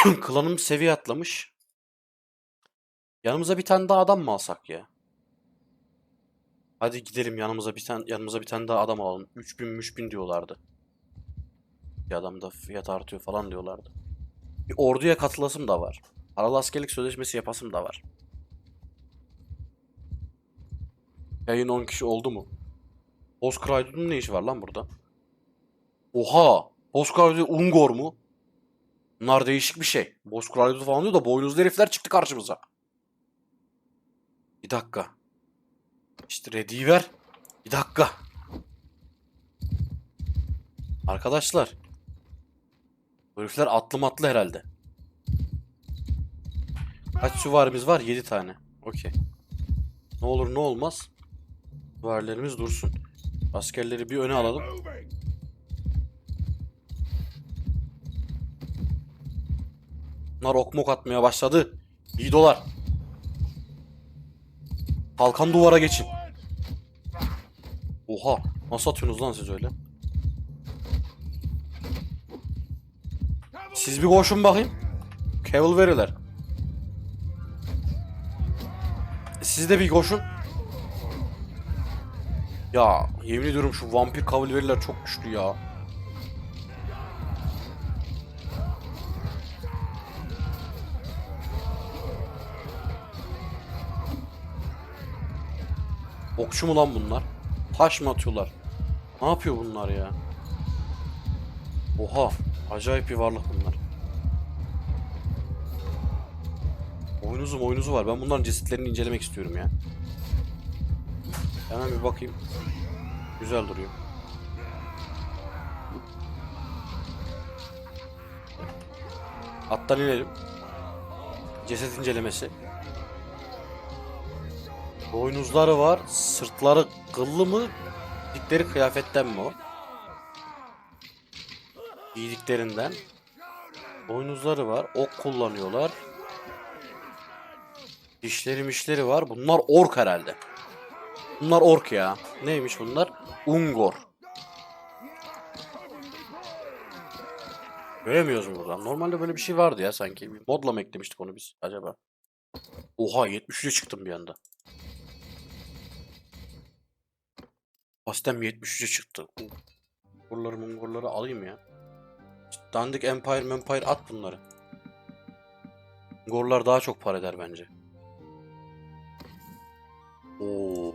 Klanım seviye atlamış. Yanımıza bir tane daha adam mı alsak ya? Hadi gidelim yanımıza bir tane yanımıza bir tane daha adam alalım. 3000 3000 diyorlardı. Bir adamda fiyat artıyor falan diyorlardı. Bir orduya katılasım da var. Paralı askerlik sözleşmesi yapasım da var. Yayın 10 kişi oldu mu? Bozkıraylı'nın ne işi var lan burada? Oha! Bozkıraylı Ungor mu? Bunlar değişik bir şey. Bozkıraylı falan diyor da boynuzlu herifler çıktı karşımıza. Bir dakika. İşte ready'yi ver. Bir dakika. Arkadaşlar. Bu herifler atlı matlı herhalde. Kaç süvarimiz var? 7 tane. Okey. Ne olur ne olmaz. Süvarilerimiz dursun. Askerleri bir öne alalım. Bunlar ok mok atmaya başladı. İyi dolar. Kalkan duvara geçin. Oha. Nasıl atıyorsunuz lan siz öyle? Siz bir koşun bakayım. Cavalry verirler. Siz de bir koşun. Ya yemin ediyorum şu vampir kavaleriler çok güçlü ya. Okçu mu lan bunlar? Taş mı atıyorlar? Ne yapıyor bunlar ya? Oha. Acayip bir varlık bunlar. Oyunuzu oyunuzu var. Ben bunların cesetlerini incelemek istiyorum ya. Hemen bir bakayım. Güzel duruyor. Attan inelim. Ceset incelemesi. Boynuzları var. Sırtları kıllı mı? Giydikleri kıyafetten mi o? Giydiklerinden. Boynuzları var. Ok kullanıyorlar. Dişleri mişleri var. Bunlar ork herhalde. Bunlar ork ya. Neymiş bunlar? Ungor. Göremiyoruz mu buradan? Normalde böyle bir şey vardı ya sanki. Modla mı eklemiştik onu biz acaba? Oha 73'e çıktım bir anda. Astem 73'e çıktı. Mongolları mongolları alayım ya. Dandik Empire Empire at bunları. Mongollar daha çok para eder bence. Oo.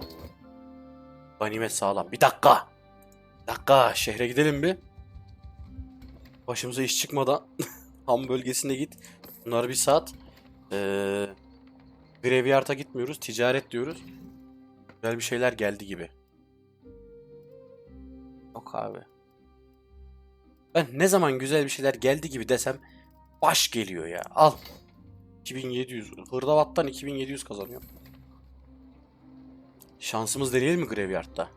Ganimet sağlam. Bir dakika. Bir dakika. Şehre gidelim bir. Başımıza iş çıkmadan. Ham bölgesine git. Bunlar bir saat. Ee, Graveyard'a gitmiyoruz. Ticaret diyoruz. Güzel bir şeyler geldi gibi. Yok abi. Ben ne zaman güzel bir şeyler geldi gibi desem baş geliyor ya. Al. 2700. Hırdavat'tan 2700 kazanıyor. Şansımız deneyelim mi Graveyard'da?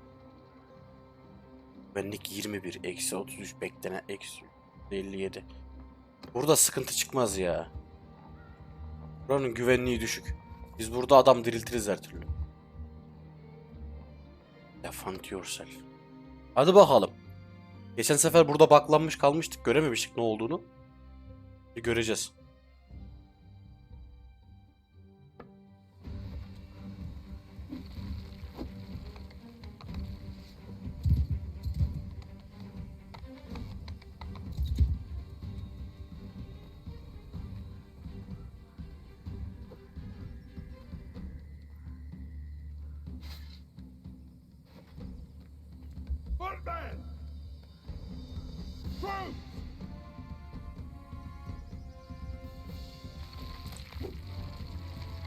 Benlik 21. Eksi 33. Beklenen eksi 57. Burada sıkıntı çıkmaz ya. Buranın güvenliği düşük. Biz burada adam diriltiriz her türlü. Defend yourself. Hadi bakalım. Geçen sefer burada baklanmış kalmıştık. Görememiştik ne olduğunu. Bir göreceğiz.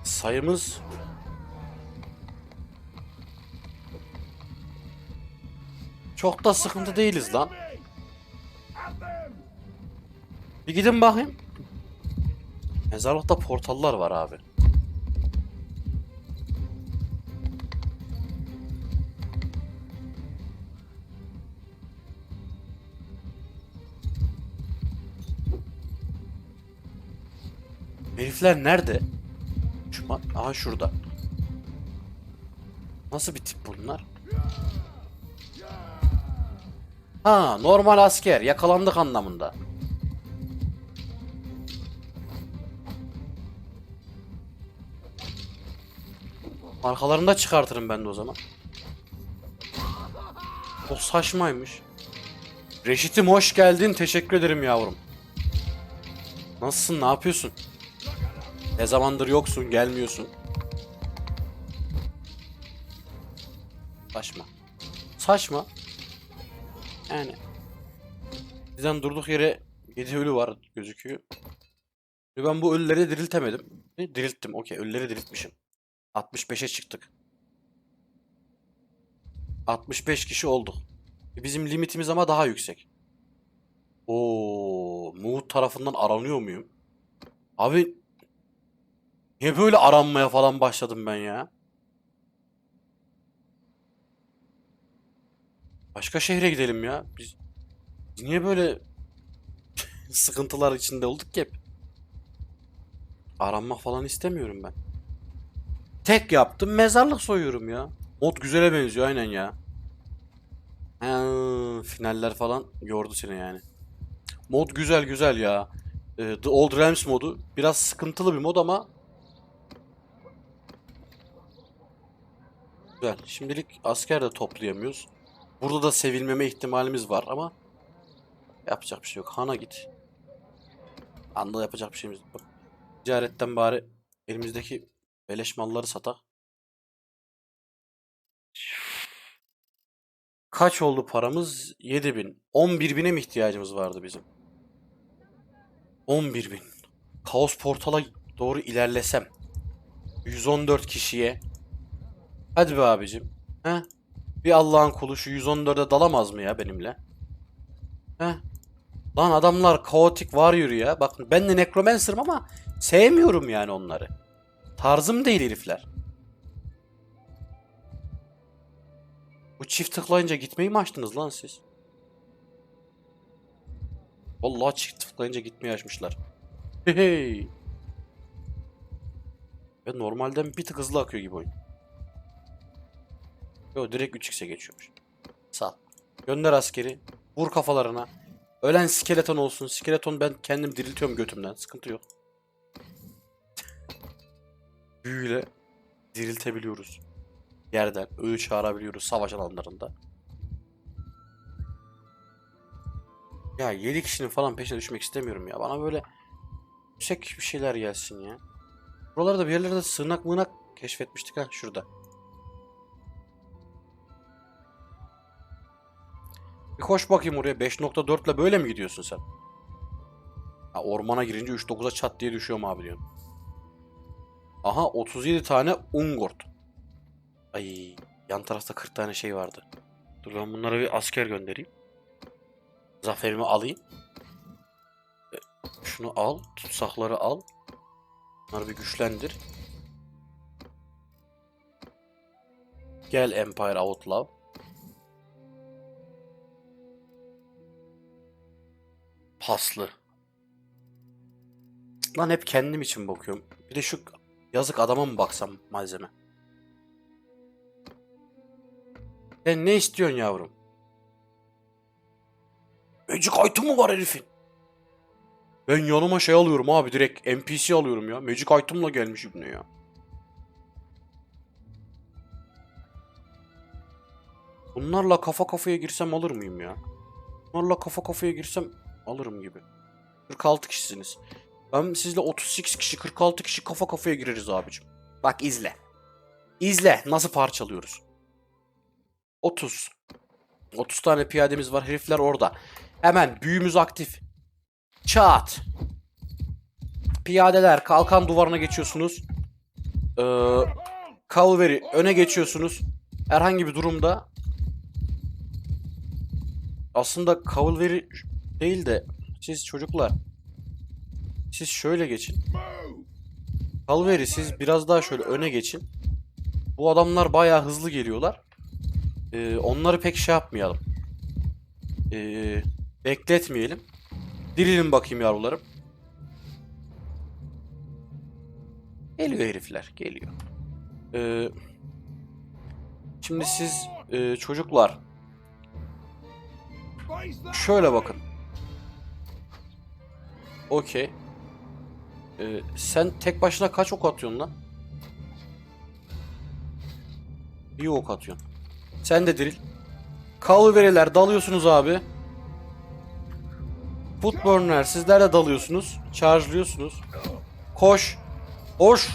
Sayımız çok da sıkıntı değiliz lan. Bir gidin bakayım. Mezarlıkta portallar var abi. herifler nerede? Şu aha şurada. Nasıl bir tip bunlar? Ha normal asker yakalandık anlamında. Arkalarında çıkartırım ben de o zaman. O saçmaymış. Reşit'im hoş geldin. Teşekkür ederim yavrum. Nasılsın? Ne yapıyorsun? Ne zamandır yoksun, gelmiyorsun. Saçma. Saçma. Yani. Bizden durduk yere 7 ölü var gözüküyor. Ben bu ölüleri diriltemedim. E, Dirilttim. Okey. Ölüleri diriltmişim. 65'e çıktık. 65 kişi olduk. E, Bizim limitimiz ama daha yüksek. Oo, Muğut tarafından aranıyor muyum? Abi niye böyle aranmaya falan başladım ben ya? Başka şehre gidelim ya. Biz, niye böyle sıkıntılar içinde olduk ki hep? Aranmak falan istemiyorum ben. Tek yaptım mezarlık soyuyorum ya. Mod güzele benziyor aynen ya. Ha, finaller falan yordu seni yani. Mod güzel güzel ya. Ee, The Old Realms modu biraz sıkıntılı bir mod ama güzel. Şimdilik asker de toplayamıyoruz. Burada da sevilmeme ihtimalimiz var ama yapacak bir şey yok. Han'a git. Han'da yapacak bir şeyimiz yok. Ticaretten bari elimizdeki beleş malları satak. Kaç oldu paramız? 7000. 11000'e mi ihtiyacımız vardı bizim? 11000. Kaos portala doğru ilerlesem. 114 kişiye. Hadi be abicim. He? Bir Allah'ın kulu şu 114'e dalamaz mı ya benimle? He? Lan adamlar kaotik warrior ya. Bakın ben de necromancer'ım ama sevmiyorum yani onları. Tarzım değil herifler. Bu çift tıklayınca gitmeyi mi açtınız lan siz? Vallahi çift tıklayınca gitmeyi açmışlar. Hey hey. Ve normalden bir tık hızlı akıyor gibi oyun. Yo direkt 3x'e geçiyormuş. Sağ. Gönder askeri. Vur kafalarına. Ölen skeleton olsun. Skeleton ben kendim diriltiyorum götümden. Sıkıntı yok. Büyüyle diriltebiliyoruz. Yerden ölü çağırabiliyoruz savaş alanlarında. Ya 7 kişinin falan peşine düşmek istemiyorum ya. Bana böyle yüksek bir şeyler gelsin ya. Buralarda bir yerlerde sığınak mığınak keşfetmiştik ha şurada. Bir koş bakayım oraya 5.4 ile böyle mi gidiyorsun sen? Ha, ormana girince 3.9'a çat diye düşüyorum abi diyorsun. Aha 37 tane Ungort. Ay yan tarafta 40 tane şey vardı. Dur ben bunlara bir asker göndereyim. Zaferimi alayım. E, Şunu al. Tutsakları al. Bunları bir güçlendir. Gel Empire Outlaw. Paslı. Lan hep kendim için bakıyorum. Bir de şu yazık adama mı baksam malzeme? Sen ne istiyorsun yavrum? Magic item mu var herifin? Ben yanıma şey alıyorum abi direkt NPC alıyorum ya. Magic item'la gelmiş ibne ya. Bunlarla kafa kafaya girsem alır mıyım ya? Bunlarla kafa kafaya girsem alırım gibi. 46 kişisiniz. Ben sizle 38 kişi 46 kişi kafa kafaya gireriz abicim. Bak izle. İzle nasıl parçalıyoruz. 30. 30 tane piyademiz var. Herifler orada. Hemen büyümüz aktif. Çat. Piyadeler kalkan duvarına geçiyorsunuz. Ee, Calvary öne geçiyorsunuz. Herhangi bir durumda aslında Calvary değil de siz çocuklar siz şöyle geçin. Calvary siz biraz daha şöyle öne geçin. Bu adamlar bayağı hızlı geliyorlar. Ee, onları pek şey yapmayalım. Ee, bekletmeyelim. Dirilin bakayım yavrularım. Geliyor herifler, geliyor. Ee, şimdi siz e, çocuklar şöyle bakın. Okey. Ee, sen tek başına kaç ok atıyorsun lan? İyi ok atıyorsun. Sen de diril. Kalveriler dalıyorsunuz abi. Footburner sizler de dalıyorsunuz. Charge'lıyorsunuz. Koş. Koş.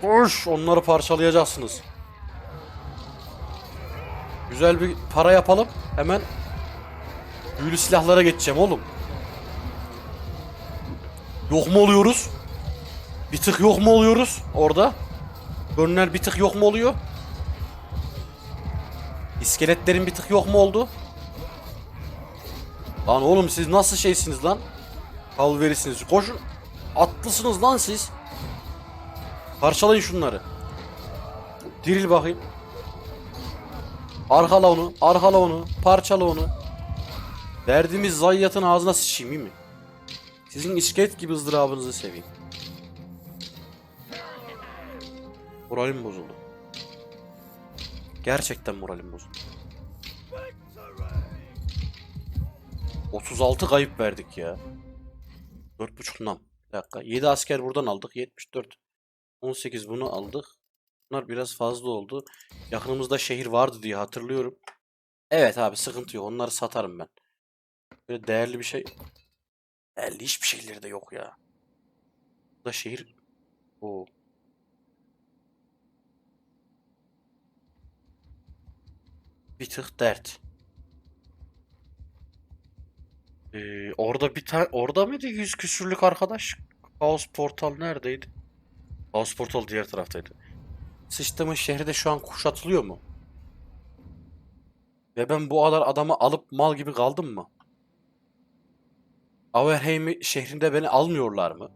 Koş. Onları parçalayacaksınız. Güzel bir para yapalım. Hemen büyülü silahlara geçeceğim oğlum. Yok mu oluyoruz? Bir tık yok mu oluyoruz orada? Burnler bir tık yok mu oluyor? İskeletlerin bir tık yok mu oldu? Lan oğlum siz nasıl şeysiniz lan? Kalverisiniz. Koşun. Atlısınız lan siz. Parçalayın şunları. Diril bakayım. Arkala onu. Arkala onu. Parçala onu. Derdimiz zayiatın ağzına sıçayım iyi mi? Sizin iskelet gibi ızdırabınızı seveyim. Moralim bozuldu. Gerçekten moralim bozuldu. 36 kayıp verdik ya. 4.5 nam. Bir dakika. 7 asker buradan aldık. 74. 18 bunu aldık. Bunlar biraz fazla oldu. Yakınımızda şehir vardı diye hatırlıyorum. Evet abi sıkıntı yok. Onları satarım ben. Böyle değerli bir şey. Değerli hiçbir şeyleri de yok ya. Burada şehir. Oo. Bir tık dert. Ee, orada bir tane orada mıydı yüz küsürlük arkadaş? Kaos Portal neredeydi? Kaos Portal diğer taraftaydı. Sıçtığımın şehri de şu an kuşatılıyor mu? Ve ben bu kadar adamı alıp mal gibi kaldım mı? Averheim şehrinde beni almıyorlar mı?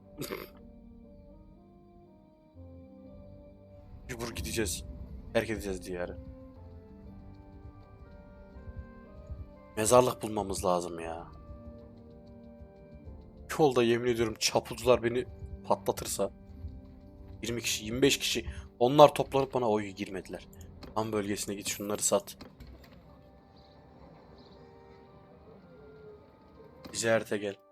Cubur gideceğiz. Terk edeceğiz diyarı. Mezarlık bulmamız lazım ya. Yolda yemin ediyorum çapulcular beni patlatırsa 20 kişi, 25 kişi onlar toplanıp bana oy girmediler. Tam bölgesine git şunları sat. Ziyarete gel.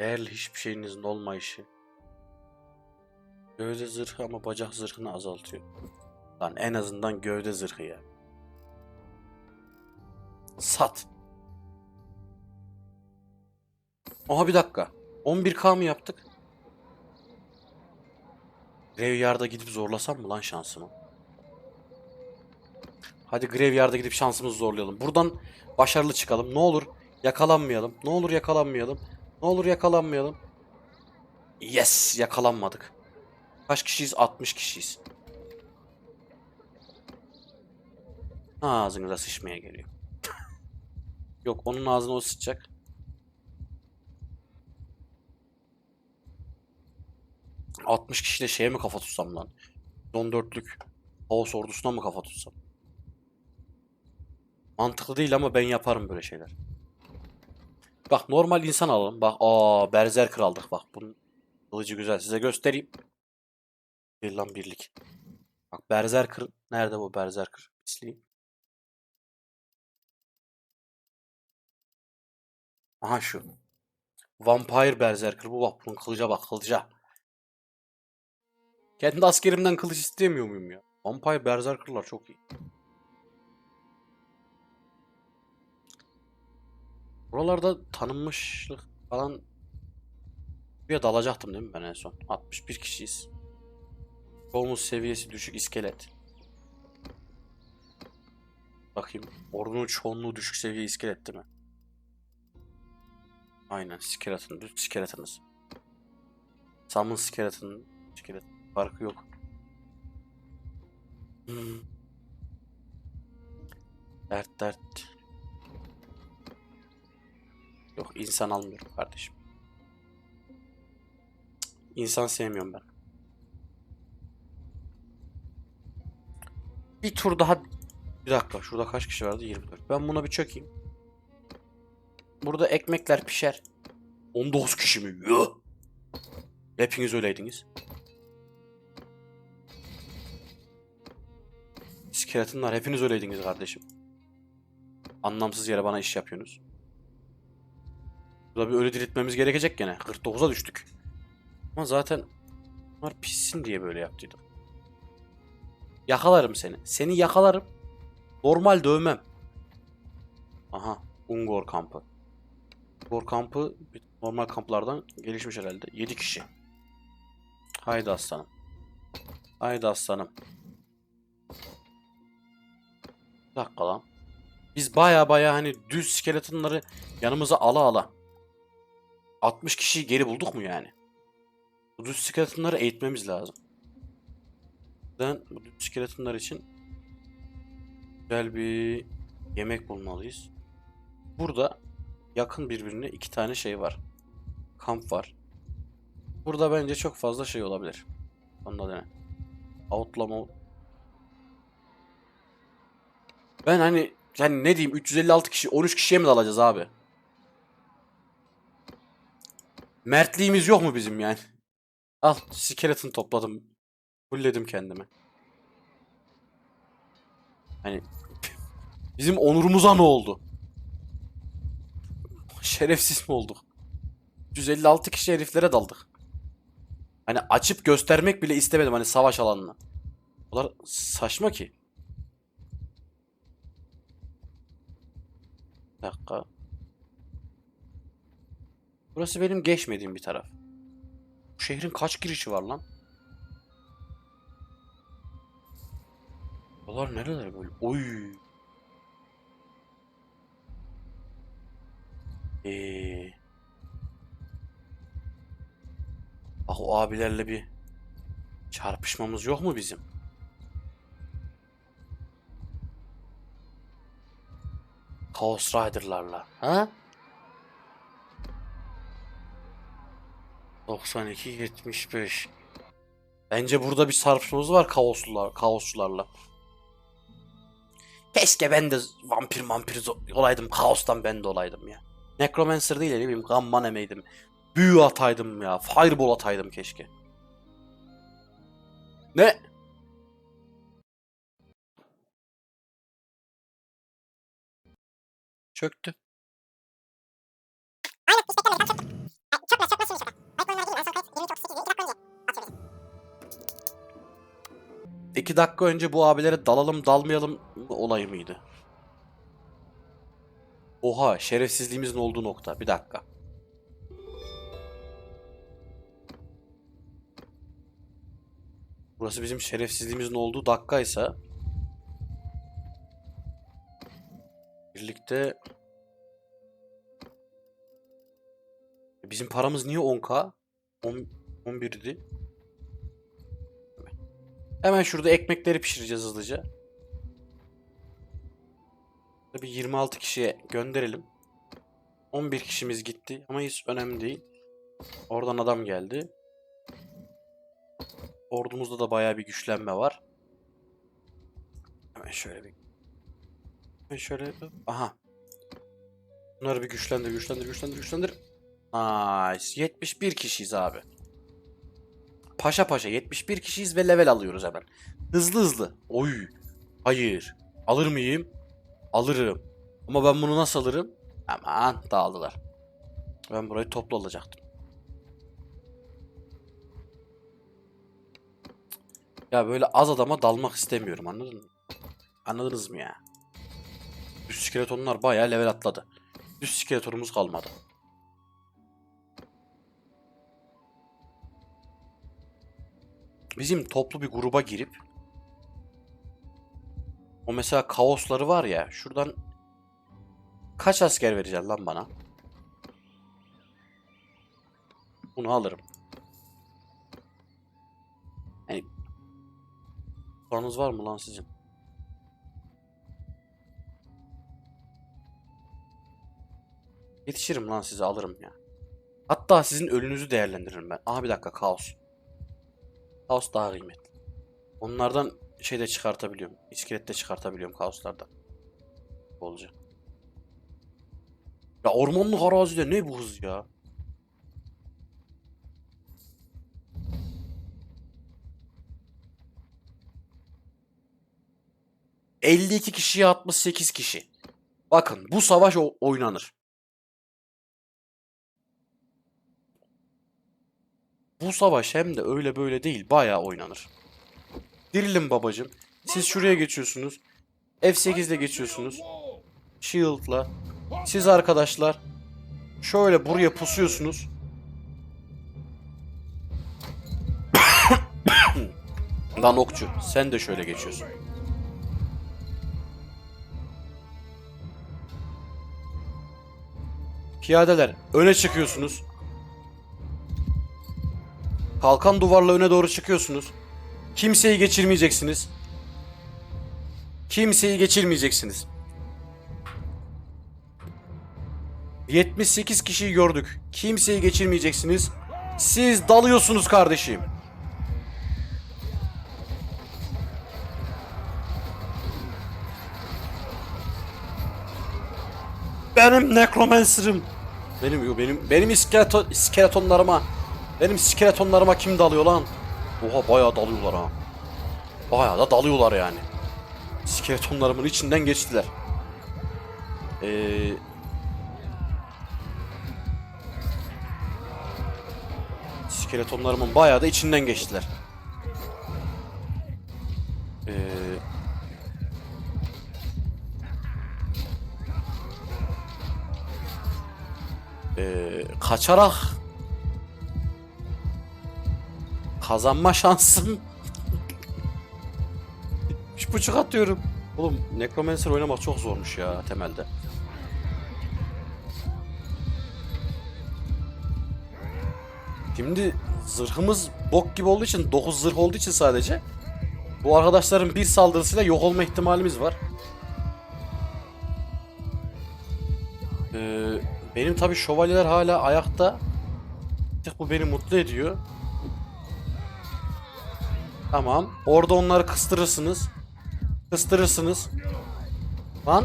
Değerli hiçbir şeyinizin olmayışı. Gövde zırhı ama bacak zırhını azaltıyor. Lan en azından gövde zırhı ya. Sat. Oha bir dakika. 11k mı yaptık? Graveyard'a gidip zorlasam mı lan şansımı? Hadi Graveyard'a gidip şansımızı zorlayalım. Buradan başarılı çıkalım. Ne olur yakalanmayalım. Ne olur yakalanmayalım. Ne olur yakalanmayalım. Yes, yakalanmadık. Kaç kişiyiz? 60 kişiyiz. Ağzınıza sıçmaya geliyor. Yok onun ağzına o sıçacak. ...60 kişiyle şeye mi kafa tutsam lan? 14'lük Kaos ordusuna mı kafa tutsam? Mantıklı değil ama ben yaparım böyle şeyler. Bak normal insan alalım. Bak aa Berserker aldık bak. Bunun kılıcı güzel. Size göstereyim. Bir lan birlik. Bak Berserker nerede bu Berserker? İsleyeyim. Aha şu. Vampire Berserker bu bak bunun kılıca bak kılıca. Kendi askerimden kılıç istemiyor muyum ya? Vampire Berserker'lar çok iyi. Buralarda tanınmışlık falan bir dalacaktım değil mi ben en son? 61 kişiyiz. Çoğumuz seviyesi düşük iskelet. Bakayım. Ordunun çoğunluğu düşük seviye iskelet değil mi? Aynen skeleton. Düz skeletonız. Summon skeleton. Skeleton. Farkı yok. Hmm. Dert dert. Yok insan almıyorum kardeşim. İnsan sevmiyorum ben. Bir tur daha... Bir dakika şurada kaç kişi vardı? 24. Ben buna bir çökeyim. Burada ekmekler pişer. 19 kişi mi? Hepiniz öyleydiniz. Skeletonlar hepiniz öyleydiniz kardeşim. Anlamsız yere bana iş yapıyorsunuz. Burada bir ölü diriltmemiz gerekecek gene. 49'a düştük. Ama zaten bunlar pissin diye böyle yaptıydık. Yakalarım seni. Seni yakalarım. Normal dövmem. Aha. Ungor kampı. Ungor kampı normal kamplardan gelişmiş herhalde. 7 kişi. Haydi aslanım. Haydi aslanım. Bir dakika lan. Biz baya baya hani düz skeletonları yanımıza ala ala. 60 kişiyi geri bulduk mu yani? Bu düz skeletonları eğitmemiz lazım. Ben bu düz skeletonlar için güzel bir yemek bulmalıyız. Burada yakın birbirine iki tane şey var. Kamp var. Burada bence çok fazla şey olabilir. Onda dene. Outlama. Ben hani yani ne diyeyim 356 kişi 13 kişiye mi dalacağız abi? Mertliğimiz yok mu bizim yani? Al skeleton topladım. Fulledim kendimi. Hani bizim onurumuza ne oldu? Şerefsiz mi olduk? 156 kişi heriflere daldık. Hani açıp göstermek bile istemedim hani savaş alanına. Kadar saçma ki. Bir dakika. Burası benim geçmediğim bir taraf. Bu şehrin kaç girişi var lan? Buralar nereler böyle? Oy. Ee. Bak o abilerle bir çarpışmamız yok mu bizim? Chaos Rider'larla. Ha? 92 75. Bence burada bir çarpışmamız var kaoslular, kaosçularla. Keşke ben de vampir vampir olaydım. Kaostan ben de olaydım ya. Necromancer değil ya, ne bileyim Gamma nemeydim. Büyü ataydım ya. Fireball ataydım keşke. Ne? Çöktü. İki dakika önce bu abilere dalalım dalmayalım mı olayı mıydı? Oha şerefsizliğimizin olduğu nokta. Bir dakika. Burası bizim şerefsizliğimizin olduğu dakikaysa birlikte bizim paramız niye 10k? 10 11'di. Hemen şurada ekmekleri pişireceğiz hızlıca. Tabii 26 kişiye gönderelim. 11 kişimiz gitti ama hiç önemli değil. Oradan adam geldi. Ordumuzda da bayağı bir güçlenme var. Hemen şöyle bir Hemen şöyle aha. Bunları bir güçlendir, güçlendir, güçlendir, güçlendir. Nice. 71 kişiyiz abi. Paşa paşa 71 kişiyiz ve level alıyoruz hemen. Hızlı hızlı. Oy. Hayır. Alır mıyım? Alırım. Ama ben bunu nasıl alırım? Aman dağıldılar. Ben burayı toplu alacaktım. Ya böyle az adama dalmak istemiyorum anladın mı? Anladınız mı ya? Düz skeletonlar bayağı level atladı. Düz skeletonumuz kalmadı. Bizim toplu bir gruba girip o mesela kaosları var ya şuradan kaç asker vereceksin lan bana? Bunu alırım. Yani paranız var mı lan sizin? Yetişirim lan size alırım ya. Hatta sizin ölünüzü değerlendiririm ben. Aha bir dakika kaos. Kaos daha kıymetli. Onlardan şey de çıkartabiliyorum. İskelet de çıkartabiliyorum kaoslardan. Olacak. Ya ormanlık arazide ne bu hız ya? ...52 kişiye 68 kişi. Bakın bu savaş oynanır. Bu savaş hem de öyle böyle değil bayağı oynanır. Dirilin babacım. Siz şuraya geçiyorsunuz. F8'de geçiyorsunuz. Shield'la. Siz arkadaşlar şöyle buraya pusuyorsunuz. Lan okçu sen de şöyle geçiyorsun. Piyadeler öne çıkıyorsunuz. Kalkan duvarla öne doğru çıkıyorsunuz. Kimseyi geçirmeyeceksiniz. Kimseyi geçirmeyeceksiniz. 78 kişiyi gördük. Kimseyi geçirmeyeceksiniz. Siz dalıyorsunuz kardeşim. Benim nekromancer'ım. Benim yo benim benim iskeleton iskeletonlarıma benim skeletonlarıma kim dalıyor lan? Oha bayağı dalıyorlar ha. Bayağı da dalıyorlar yani. Skeletonlarımın içinden geçtiler. Ee, skeletonlarımın bayağı da içinden geçtiler. Ee, Ee, kaçarak kazanma şansım Üç buçuk atıyorum. Oğlum Necromancer oynamak çok zormuş ya temelde. Şimdi zırhımız bok gibi olduğu için 9 zırh olduğu için sadece bu arkadaşların bir saldırısıyla yok olma ihtimalimiz var. Ee, benim tabi şövalyeler hala ayakta. Bu beni mutlu ediyor. Tamam. Orada onları kıstırırsınız. Kıstırırsınız. Lan.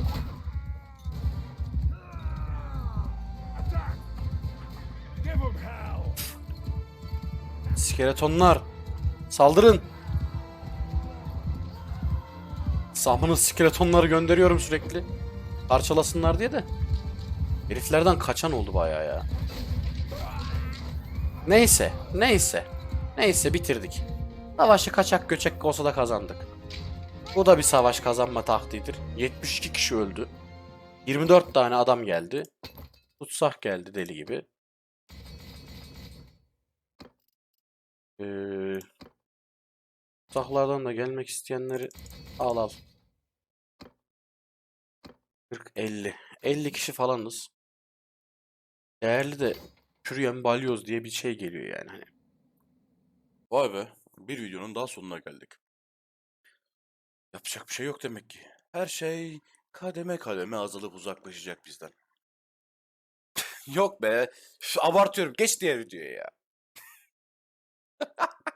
Skeletonlar. Saldırın. Sahmanın skeletonları gönderiyorum sürekli. Parçalasınlar diye de. Heriflerden kaçan oldu bayağı ya. Neyse, neyse. Neyse bitirdik. Savaşı kaçak göçek olsa da kazandık. Bu da bir savaş kazanma taktiğidir. 72 kişi öldü. 24 tane adam geldi. Tutsak geldi deli gibi. Ee, Tutsaklardan da gelmek isteyenleri al al. 40 50. 50 kişi falanız. Değerli de çürüyen balyoz diye bir şey geliyor yani hani. Vay be, bir videonun daha sonuna geldik. Yapacak bir şey yok demek ki. Her şey kademe kademe azalıp uzaklaşacak bizden. yok be, abartıyorum. Geç diğer videoya ya.